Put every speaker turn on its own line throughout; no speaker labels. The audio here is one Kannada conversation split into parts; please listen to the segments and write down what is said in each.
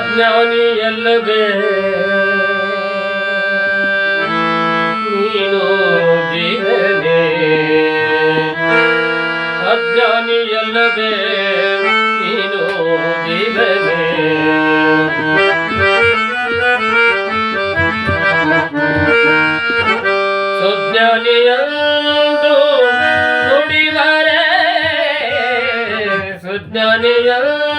ಅಜ್ಞಾನಿಯಲ್ಲವೇ ನೀನು ಜೀವನೇ. ಅಜ್ಞಾನಿಯಲ್ಲವೇ ನೀನು ಜೀವನೇ. ಸುಜ್ಞಾನಿಯಂದು ನುಡಿದರೆ ಸುಜ್ಞಾನಿಯಂದು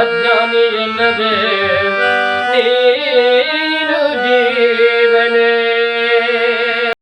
ಅಜ್ಞಾನಿಯಲ್ಲದೆ ನೀ